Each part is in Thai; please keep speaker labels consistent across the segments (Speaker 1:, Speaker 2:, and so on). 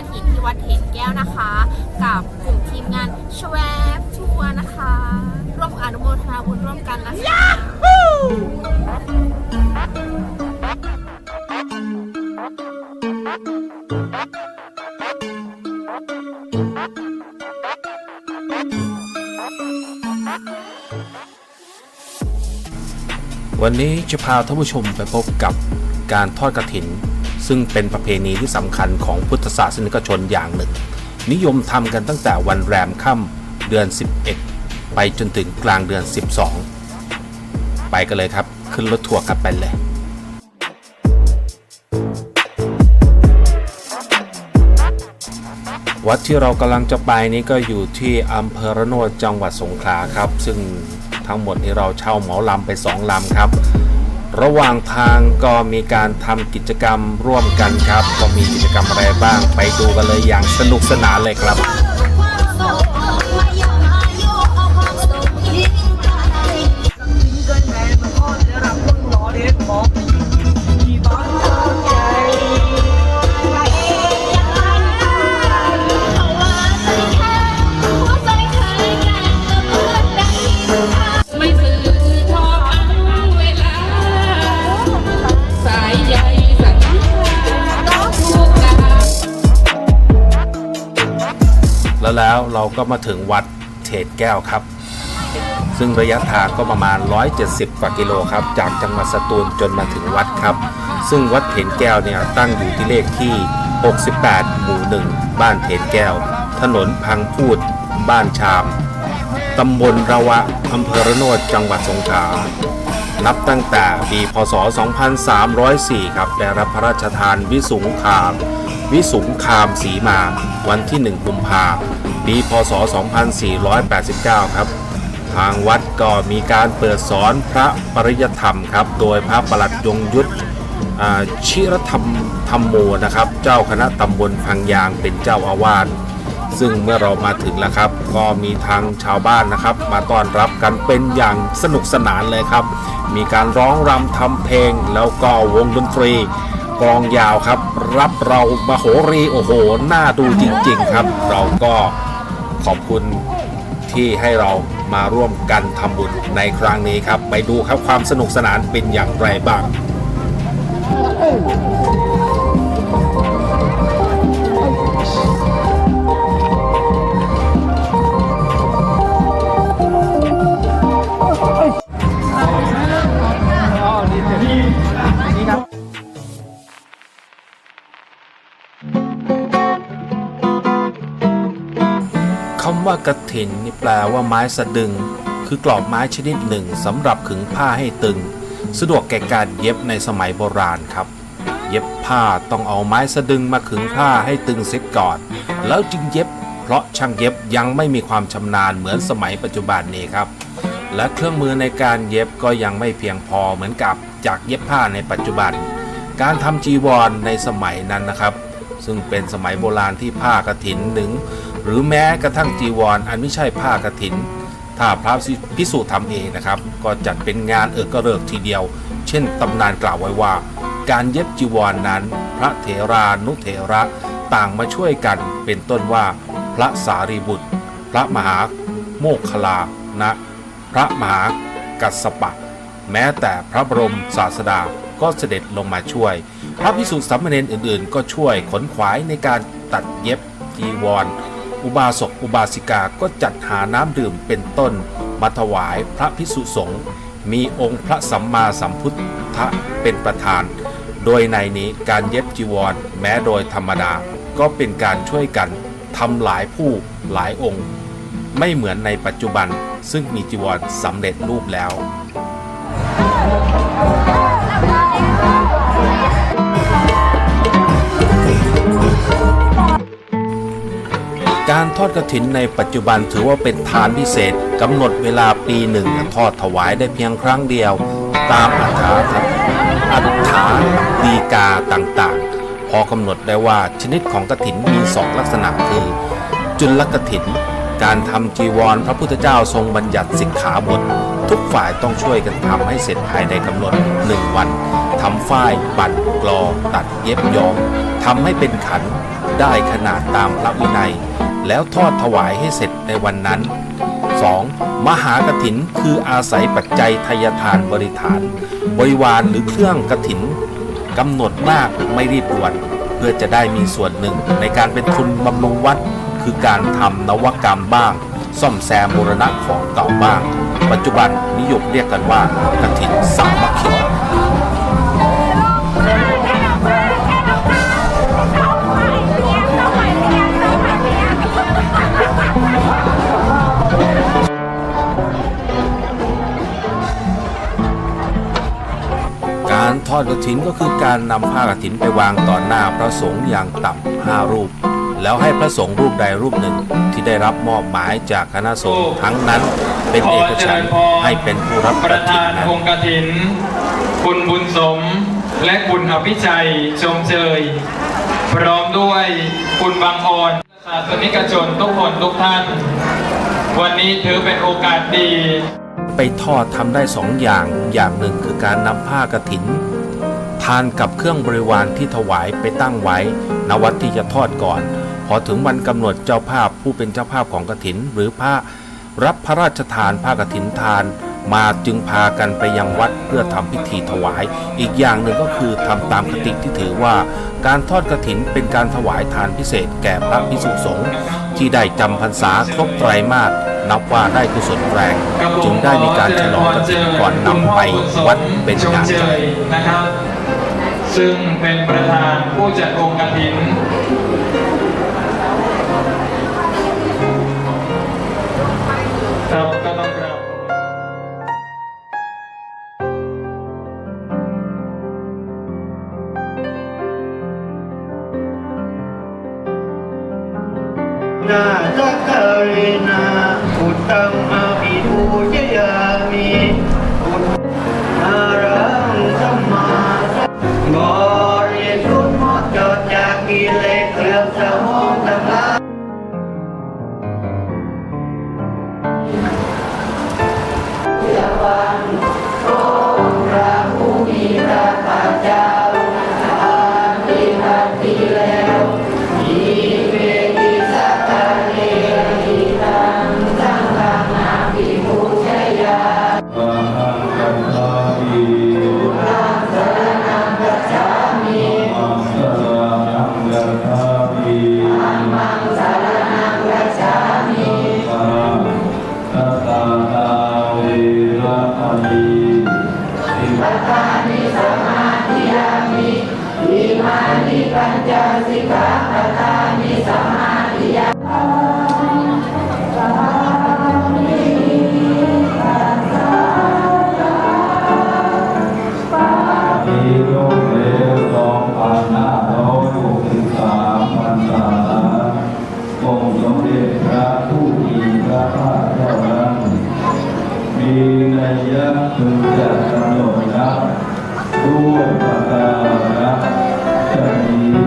Speaker 1: ระถินที่วัดเถนแก้วนะคะ กับกลุ่มทีมงานชวบทัวนะคะ ร่วมอนุโมทนาบุญร่วมกันนะคะ
Speaker 2: วันนี้จะพาท่านผู้ชมไปพบกับการทอดกระถิน ซึ่งเป็นประเพณีที่สำคัญของพุทธศาสนิกชนอย่างหนึ่ง นิยมทำกันตั้งแต่วันแรมค่ำเดือน 11 ไปจนถึงกลางเดือน 12 ไปกันเลยครับ ขึ้นรถทัวร์กันไปเลยวัดที่เรากำลังจะไปนี้ก็อยู่ที่อำเภอระโนดจังหวัดสงขลาครับ ซึ่งทั้งหมดนี้เราเช่าเหมาลำไปสองลำครับ ระหว่างทางก็มีการทำกิจกรรมร่วมกันครับ ก็มีกิจกรรมอะไรบ้างไปดูกันเลยอย่างสนุกสนานเลยครับ แล้วแล้วเราก็มาถึงวัดเทศแก้วครับ ซึ่งระยะทางก็ประมาณ 170 กว่ากิโลครับ จากจังหวัดสตูลจนมาถึงวัดครับ ซึ่งวัดเถนแก้วเนี่ยตั้งอยู่ที่เลขที่ 68 หมู่ 1 บ้านเถนแก้ว ถนนพังพูด บ้านชาม ตำบลระวะอำเภอระโนดจังหวัดสงขลานับตั้งแต่ปีพศ 2304 ครับ ได้รับพระราชทานวิสุงคาม วิสุงคามสีมา วันที่ 1 กุมภาปีพศ 2489 ครับ ทางวัดก็มีการเปิดสอนพระปริยธรรมครับ โดยพระประหลัดยงยุทธชิรธรรมธรรมโมนะครับ เจ้าคณะตำบลพังยางเป็นเจ้าอาวาสซึ่งเมื่อเรามาถึงแล้วครับ ก็มีทางชาวบ้านนะครับ มาต้อนรับกันเป็นอย่างสนุกสนานเลยครับ มีการร้องรำทำเพลงแล้วก็วงดนตรี กลองยาวครับ รับเรามาโหรีโอ้โหน่าดูจริง ๆ ครับ เราก็ขอบคุณที่ให้เรามาร่วมกันทำบุญในครั้งนี้ครับ ไปดูครับความสนุกสนานเป็นอย่างไรบ้าง ว่ากระถินนี่แปลว่าไม้สะดึง คือกรอบไม้ชนิดหนึ่งสำหรับขึงผ้าให้ตึง สะดวกแก่การเย็บในสมัยโบราณครับ เย็บผ้าต้องเอาไม้สะดึงมาขึงผ้าให้ตึงเสียก่อน แล้วจึงเย็บ เพราะช่างเย็บยังไม่มีความชำนาญเหมือนสมัยปัจจุบันนี้ครับ และเครื่องมือในการเย็บก็ยังไม่เพียงพอเหมือนกับจากเย็บผ้าในปัจจุบัน การทำจีวรในสมัยนั้นนะครับ ซึ่งเป็นสมัยโบราณที่ผ้ากฐินหนึ่ง หรือแม้กระทั่งจีวรออันไม่ใช่ผ้ากฐิน ถ้าพระพิสูจน์ทำเองนะครับ ก็จัดเป็นงานเอกเริกทีเดียว เช่นตำนานกล่าวไว้ว่า การเย็บจีวรนนั้น พระเถรานุเถระต่างมาช่วยกันเป็นต้นว่าพระสารีบุตร พระมหาโมคคลานะ พระมหากัสสปะ แม้แต่พระบรมศาสดา ก็เสด็จลงมาช่วย พระพิสุสามเณรอื่นๆ ก็ช่วยขนขวายในการตัดเย็บจีวรอุบาสกอุบาสิกาก็จัดหาน้ำดื่มเป็นต้น มาถวายพระพิสุสงฆ์มีองค์พระสัมมาสัมพุทธะเป็นประธาน โดยในนี้การเย็บจีวรแม้โดยธรรมดาก็เป็นการช่วยกันทำหลายผู้หลายองค์ ไม่เหมือนในปัจจุบันซึ่งมีจีวรสำเร็จรูปแล้ว การทอดกระถินในปัจจุบันถือว่าเป็นทานพิเศษกำหนดเวลาปีหนึ่งทอดถวายได้เพียงครั้งเดียว ตามอัฐาอัฐาดีกาต่างๆ พอกำหนดได้ว่าชนิดของกระถินมีสองลักษณะคือ จุลกระถิน การทำจีวรพระพุทธเจ้าทรงบัญญัติสิกขาบท ทุกฝ่ายต้องช่วยกันทำให้เสร็จภายในกำหนดหนึ่งวันทำฝ้ายปั่นกลอตัดเย็บย้อมทำให้เป็นขันได้ขนาดตามพระวินัย แล้วทอดถวายให้เสร็จในวันนั้น 2. มหากถินคืออาศัยปัจจัยทายทานบริฐาน บริวารหรือเครื่องกถินกำหนดมากไม่รีบด่วน เพื่อจะได้มีส่วนหนึ่งในการเป็นทุนบำรุงวัด คือการทำนวกรรมบ้าง ซ่อมแซมบูรณะของเก่าบ้าง ปัจจุบันนิยมเรียกกันว่ากถินสาม คคีการทอดกฐินก็คือการนำผ้ากฐินไปวางต่อหน้าพระสงฆ์อย่างต่ำห้ารูป แล้วให้พระสงฆ์รูปใดรูปหนึ่งที่ได้รับมอบหมายจากคณะสงฆ์ทั้งนั้นเป็นเอกฉันท์ให้เป็นผู้รับ
Speaker 3: ป
Speaker 2: ก
Speaker 3: ระ
Speaker 2: ฐิน
Speaker 3: ธาน
Speaker 2: นั้น
Speaker 3: องค์กฐิน คุณบุญสม และคุณอภิชัยชมเชยพร้อมด้วยคุณบางออนศาสนิกชนทุกคนทุกท่าน วันนี้ถือเป็นโอกาสดี
Speaker 2: ไปทอดทำได้สองอย่างอย่างหนึ่งคือการนำผ้ากฐิน ทานกับเครื่องบริวารที่ถวายไปตั้งไว้ณวัดที่จะทอดก่อน พอถึงวันกำหนดเจ้าภาพผู้เป็นเจ้าภาพของกฐิน หรือพระรับพระราชทานผ้ากฐินทานมาจึงพากันไปยังวัดเพื่อทำพิธีถวาย อีกอย่างหนึ่งก็คือทำตามคติที่ถือว่า การทอดกฐินเป็นการถวายทานพิเศษแก่พระพิสุสงฆ์ที่ได้จำพรรษาครบไตรมาสนับว่าได้กุศลแรง จึงได้มีการฉลองกฐินก่อนนำไปวัดเป็นงานใหญ่
Speaker 3: ยนะครับ ซึ่งเป็นประธานผู้จัดองค์กฐิน ครับก็ต้องกราบ
Speaker 4: นาจักกรินาอุตตัง
Speaker 5: พึงจะกำหนดนับด้วยประการฉนี้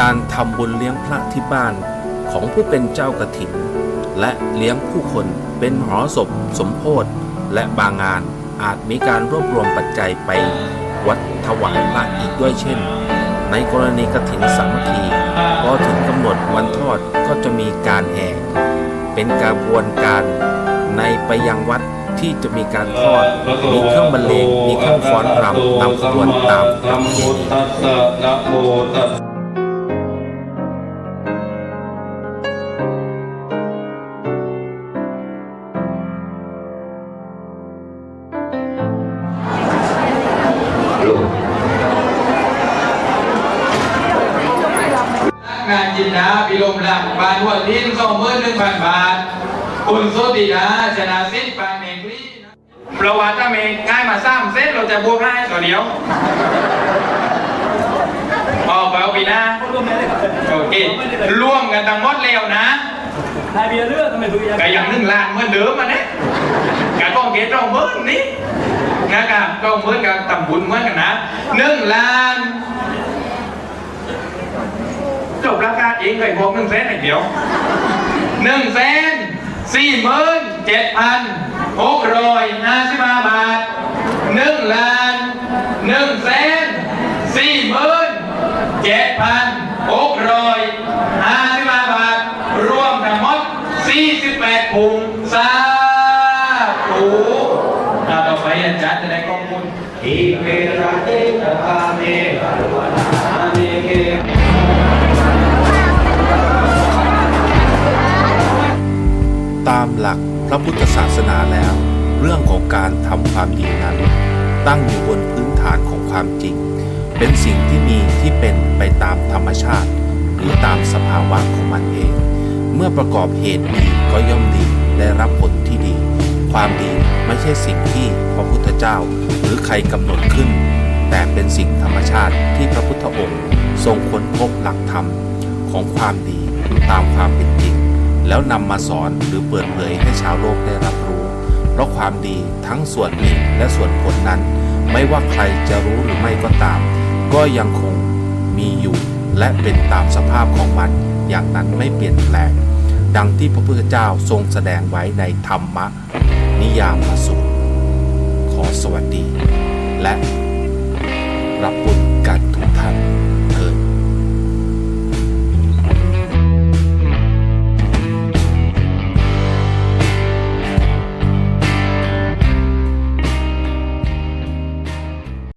Speaker 2: การทำบุญเลี้ยงพระที่บ้านของผู้เป็นเจ้ากฐิน และเลี้ยงผู้คนเป็นหอศพสมโพธิ และบางงานอาจมีการรวบรวมปัจจัยไปวัดถวายพระอีกด้วยเช่น ในกรณีกฐินสามัคคีพอถึงกำหนดวันทอดก็จะมีการแห่เป็นกระบวนการในไปยังวัดที่จะมีการทอด มีเครื่องบรรเลง มีเครื่องฟ้อนรำนำขบวนตามประเพณี
Speaker 3: ตั งานจินดาพิลมหลักบานหัวทิ้นสองหมื่นหนึ่งพันบาท คุณโซติดาชนะสิทธิ์ปานเมงรีประวัติถ้าเมงง่ายมาสร้างเส้นเราจะบวกให้ตัวเดียวออกไปเอาปีหน้าโอเคร่วมกันทั้งหมดเร็วนะ
Speaker 4: นายเบียร์เลือกทำไมดูยัง
Speaker 3: ก็อย่างหนึ่งล้านเหมือนเดิมมาเนี่ยการกองเกตเราเมือนนี่นะครับก็เหมือนกับตำบุญเหมือนกันนะหนึ่งล้าน จบราคาริงไข่หกหนึ่งแสนอย่างเดียวหนึ่งแสนสี่หมื่นเจ็ดพันหกร้อยห้าสิบห้าบาทหนึ่งล้านหนึ่งแสนสี่หมื่นเจ็ดพันหกร้อยห้าสิบห้าบาท รวมทั้งหมดสี่สิบแปดพุงา
Speaker 2: มหลักพระพุทธศาสนาแล้ว เรื่องของการทำความดีนั้น ตั้งอยู่บนพื้นฐานของความจริง เป็นสิ่งที่มีที่เป็นไปตามธรรมชาติ หรือตามสภาวะของมันเอง เมื่อประกอบเหตุดีก็ย่อมดีได้รับผลที่ดี ความดีไม่ใช่สิ่งที่พระพุทธเจ้า หรือใครกำหนดขึ้น แต่เป็นสิ่งธรรมชาติที่พระพุทธองค์ ทรงค้นพบหลักธรรมของความดีตามความเป็นจริง แล้วนำมาสอนหรือเปิดเผยให้ชาวโลกได้รับรู้ เพราะความดีทั้งส่วนเหตุและส่วนผลนั้น ไม่ว่าใครจะรู้หรือไม่ก็ตาม ก็ยังคงมีอยู่และเป็นตามสภาพของมันอย่างนั้นไม่เปลี่ยนแปลง ดังที่พระพุทธเจ้าทรงแสดงไว้ในธรรมะ นิยามสูตร ขอสวัสดี และรับบุญกันทุก